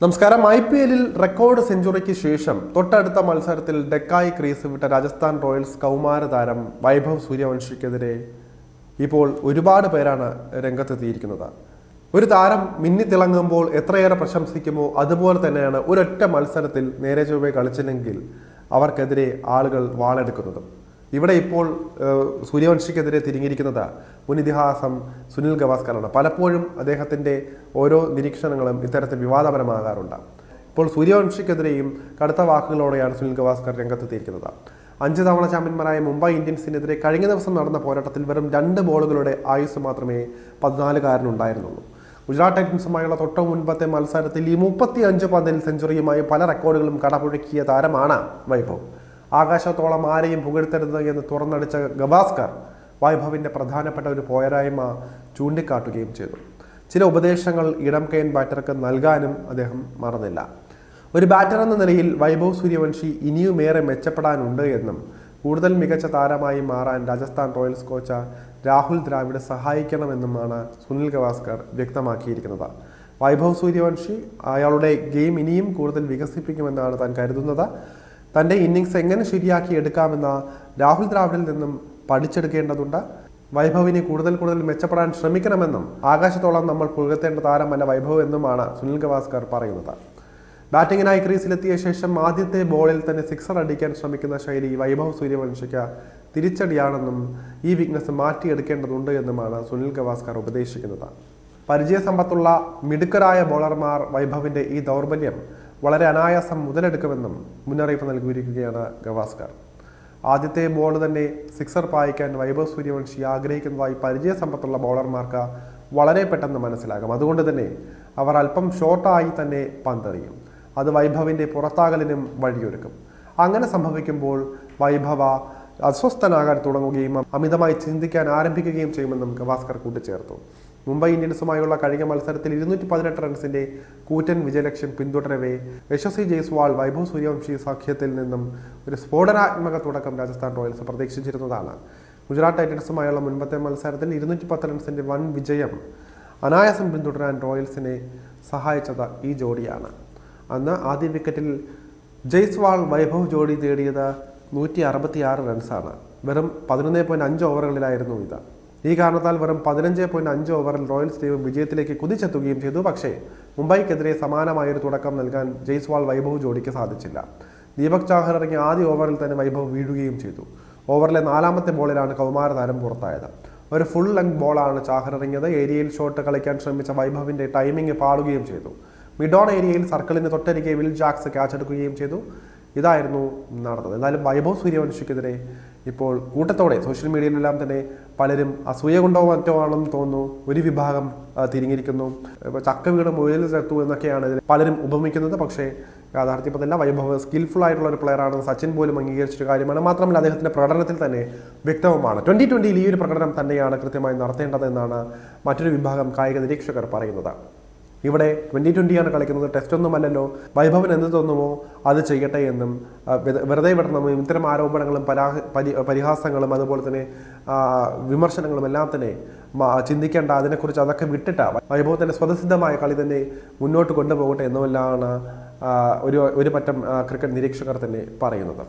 നമസ്കാരം. I P എല്ലിൽ record സെഞ്ചുറിക്ക് ശേഷം തൊട്ടടുത്ത മത്സരത്തിൽ ഡെക്കായി ക്രീസ് വിട്ട രാജസ്ഥാൻ റോയൽസ് കൗമാര താരം വൈഭവ് സൂര്യവംശിക്കെതിരെ ഇപ്പോൾ ഒരുപാട് പേരാണ് രംഗത്തെത്തിയിരിക്കുന്നത്. ഒരു താരം മിന്നിത്തിളങ്ങുമ്പോൾ എത്രയേറെ പ്രശംസിക്കുമോ അതുപോലെ തന്നെയാണ് ഒരൊറ്റ മത്സരത്തിൽ നേരെ ചൊവ്വേ കളിച്ചില്ലെങ്കിൽ അവർക്കെതിരെ ആളുകൾ വാളെടുക്കുന്നതും. ഇവിടെ ഇപ്പോൾ സൂര്യവംശിക്കെതിരെ തിരിഞ്ഞിരിക്കുന്നത് മുൻ ഇതിഹാസം സുനിൽ ഗവാസ്കറാണ്. പലപ്പോഴും അദ്ദേഹത്തിന്റെ ഓരോ നിരീക്ഷണങ്ങളും ഇത്തരത്തിൽ വിവാദപരമാകാറുണ്ട്. ഇപ്പോൾ സൂര്യവംശിക്കെതിരെയും കടുത്ത വാക്കുകളോടെയാണ് സുനിൽ ഗവാസ്കർ രംഗത്തെത്തിയിരിക്കുന്നത് അഞ്ച് തവണ ചാമ്പ്യന്മാരായ മുംബൈ ഇന്ത്യൻസിനെതിരെ കഴിഞ്ഞ ദിവസം നടന്ന പോരാട്ടത്തിൽ വെറും രണ്ട് ബോളുകളുടെ ആയുസ് മാത്രമേ പതിനാലുകാരനുണ്ടായിരുന്നുള്ളൂ. ഗുജറാത്ത് ടൈറ്റൻസുമായുള്ള തൊട്ട മുൻപത്തെ മത്സരത്തിൽ ഈ മുപ്പത്തി അഞ്ച് പന്തിൽ സെഞ്ചുറിയുമായി പല റെക്കോർഡുകളും കടപുഴക്കിയ താരമാണ് വൈഭവ്. ആകാശത്തോളം ആരെയും പുകഴ്ത്തരുത് എന്ന് തുറന്നടിച്ച ഗവാസ്കർ വൈഭവിന്റെ പ്രധാനപ്പെട്ട ഒരു പോരായ്മ ചൂണ്ടിക്കാട്ടുകയും ചെയ്തു. ചില ഉപദേശങ്ങൾ ഇടം കൈൻ ബാറ്റർക്ക് നൽകാനും അദ്ദേഹം മറന്നില്ല. ഒരു ബാറ്റർ എന്ന നിലയിൽ വൈഭവ് സൂര്യവംശി ഇനിയുമേറെ മെച്ചപ്പെടാനുണ്ട് എന്നും കൂടുതൽ മികച്ച താരമായി മാറാൻ രാജസ്ഥാൻ റോയൽസ് കോച്ച രാഹുൽ ദ്രാവിഡ് സഹായിക്കണമെന്നുമാണ് സുനിൽ ഗവാസ്കർ വ്യക്തമാക്കിയിരിക്കുന്നത്. വൈഭവ് സൂര്യവംശി അയാളുടെ ഗെയിം ഇനിയും കൂടുതൽ വികസിപ്പിക്കുമെന്നാണ് താൻ കരുതുന്നത്. തന്റെ ഇന്നിങ്സ് എങ്ങനെ ശരിയാക്കി എടുക്കാമെന്ന രാഹുൽ ദ്രാവിഡിൽ നിന്നും പഠിച്ചെടുക്കേണ്ടതുണ്ട്. വൈഭവിനെ കൂടുതൽ കൂടുതൽ മെച്ചപ്പെടാൻ ശ്രമിക്കണമെന്നും ആകാശത്തോളം നമ്മൾ പുകഴ്ത്തേണ്ട താരമല്ല വൈഭവ് എന്നുമാണ് സുനിൽ ഗവാസ്കർ പറയുന്നത്. ബാറ്റിങ്ങിനായി ക്രീസിലെത്തിയ ശേഷം ആദ്യത്തെ ബോളിൽ തന്നെ സിക്സർ അടിക്കാൻ ശ്രമിക്കുന്ന ശൈലി വൈഭവ് സൂര്യവംശയ്ക്ക് തിരിച്ചടിയാണെന്നും ഈ വീക്ക്നസ് മാറ്റിയെടുക്കേണ്ടതുണ്ട് എന്നുമാണ് സുനിൽ ഗവാസ്കർ ഉപദേശിക്കുന്നത്. പരിചയസമ്പത്തുള്ള മിടുക്കരായ ബോളർമാർ വൈഭവിന്റെ ഈ ദൗർബല്യം വളരെ അനായാസം മുതലെടുക്കുമെന്നും മുന്നറിയിപ്പ് നൽകിയിരിക്കുകയാണ് ഗവാസ്കർ. ആദ്യത്തെ ബോൾ തന്നെ സിക്സർ പായിക്കാൻ വൈഭവ് സൂര്യവംശി ആഗ്രഹിക്കുന്നതായി പരിചയസമ്പത്തുള്ള ബോളർമാർക്ക് വളരെ പെട്ടെന്ന് മനസ്സിലാകും. അതുകൊണ്ട് തന്നെ അവർ അല്പം ഷോർട്ടായി തന്നെ പന്തെറിയും. അത് വൈഭവിന്റെ പുറത്താകലിനും വഴിയൊരുക്കും. അങ്ങനെ സംഭവിക്കുമ്പോൾ വൈഭവ അസ്വസ്ഥനാകാൻ തുടങ്ങുകയും അമിതമായി ചിന്തിക്കാൻ ആരംഭിക്കുകയും ചെയ്യുമെന്നും ഗവാസ്കർ കൂട്ടിച്ചേർത്തു. മുംബൈ ഇന്ത്യൻസുമായുള്ള കഴിഞ്ഞ മത്സരത്തിൽ ഇരുന്നൂറ്റി പതിനെട്ട് റൺസിന്റെ കൂറ്റൻ വിജയലക്ഷ്യം പിന്തുടരവേ. യശസ്വി ജയ്സ്വാൾ വൈഭവ് സൂര്യവംശി സഖ്യത്തിൽ നിന്നും ഒരു സ്ഫോടനാത്മക തുടക്കം രാജസ്ഥാൻ റോയൽസ് പ്രതീക്ഷിച്ചിരുന്നതാണ്. ഗുജറാത്ത് ടൈറ്റൻസുമായുള്ള മുൻപത്തെ മത്സരത്തിൽ ഇരുന്നൂറ്റി പത്ത് റൺസിന്റെ വൻ വിജയം അനായാസം പിന്തുടരാൻ റോയൽസിനെ സഹായിച്ചത് ഈ ജോഡിയാണ്. അന്ന് ആദ്യ വിക്കറ്റിൽ ജയ്സ്വാൾ വൈഭവ് ജോഡി നേടിയത് നൂറ്റി അറുപത്തി ആറ് റൺസാണ്. വെറും പതിനൊന്ന് പോയിന്റ് അഞ്ച് ഓവറുകളിലായിരുന്നു ഇത്. ഈ കാരണത്താൽ വെറും പതിനഞ്ച് പോയിന്റ് അഞ്ച് ഓവറിൽ റോയൽസ് ടീം വിജയത്തിലേക്ക് കുതിച്ചെത്തുകയും ചെയ്തു. പക്ഷേ മുംബൈക്കെതിരെ സമാനമായൊരു തുടക്കം നൽകാൻ ജയ്സ്വാൾ വൈഭവ് ജോഡിക്ക് സാധിച്ചില്ല. ദീപക് ചാഹർ ഇറങ്ങിയ ആദ്യ ഓവറിൽ തന്നെ വൈഭവ് വീഴുകയും ചെയ്തു. ഓവറിലെ നാലാമത്തെ ബോളിലാണ് കൗമാര താരം പുറത്തായത്. ഒരു ഫുൾ ലെങ്ത് ബോളാണ് ചാഹർ ഇറങ്ങിയത്. ഏരിയയിൽ ഷോട്ട് കളിക്കാൻ ശ്രമിച്ച വൈഭവിന്റെ ടൈമിംഗ് പാടുകയും ചെയ്തു. മിഡോൺ ഏരിയയിൽ സർക്കിളിന് തൊട്ടരികെ വിൽ ജാക്സ് ക്യാച്ച് എടുക്കുകയും ചെയ്തു. ഇതായിരുന്നു നടന്നത്. എന്നാലും വൈഭവ് സൂര്യവംശിക്കെതിരെ ഇപ്പോൾ കൂട്ടത്തോടെ സോഷ്യൽ മീഡിയയിലെല്ലാം തന്നെ പലരും അസൂയ കൊണ്ടോ മറ്റോ ആണെന്ന് തോന്നുന്നു. ഒരു വിഭാഗം തിരിഞ്ഞിരിക്കുന്നു. ഇപ്പോൾ ചക്ക വീട് മുയൽ ചേർത്തു എന്നൊക്കെയാണ് പലരും ഉപമിക്കുന്നത്. പക്ഷേ യാഥാർത്ഥ്യം അതല്ല വൈഭവ് സ്കിൽഫുൾ ആയിട്ടുള്ള ഒരു പ്ലെയർ ആണ് സച്ചിൻ പോലും അംഗീകരിച്ചൊരു കാര്യമാണ്. മാത്രമല്ല അദ്ദേഹത്തിന്റെ പ്രകടനത്തിൽ തന്നെ വ്യക്തവുമാണ്. ട്വന്റി ട്വന്റിയിൽ ഈ ഒരു പ്രകടനം തന്നെയാണ് കൃത്യമായി നടത്തേണ്ടതെന്നാണ് മറ്റൊരു വിഭാഗം കായിക നിരീക്ഷകർ പറയുന്നത്. ഇവിടെ ട്വന്റി ട്വന്റിയാണ് കളിക്കുന്നത്. ടെസ്റ്റ് ഒന്നുമല്ലല്ലോ വൈഭവൻ എന്ത് തോന്നുമോ അത് ചെയ്യട്ടെ എന്നും വെറുതെ വിടണമെന്നും ഇത്തരം ആരോപണങ്ങളും പരാ- പരിഹാസങ്ങളും അതുപോലെ തന്നെ വിമർശനങ്ങളും എല്ലാം തന്നെ ചിന്തിക്കേണ്ട അതിനെക്കുറിച്ച് അതൊക്കെ വിട്ടിട്ട. വൈഭവത്തിന്റെ സ്വതസിദ്ധമായ കളി തന്നെ മുന്നോട്ട് കൊണ്ടുപോകട്ടെ എന്നുമെല്ലാമാണ് ഒരു ഒരു പറ്റം ക്രിക്കറ്റ് നിരീക്ഷകർ തന്നെ പറയുന്നത്.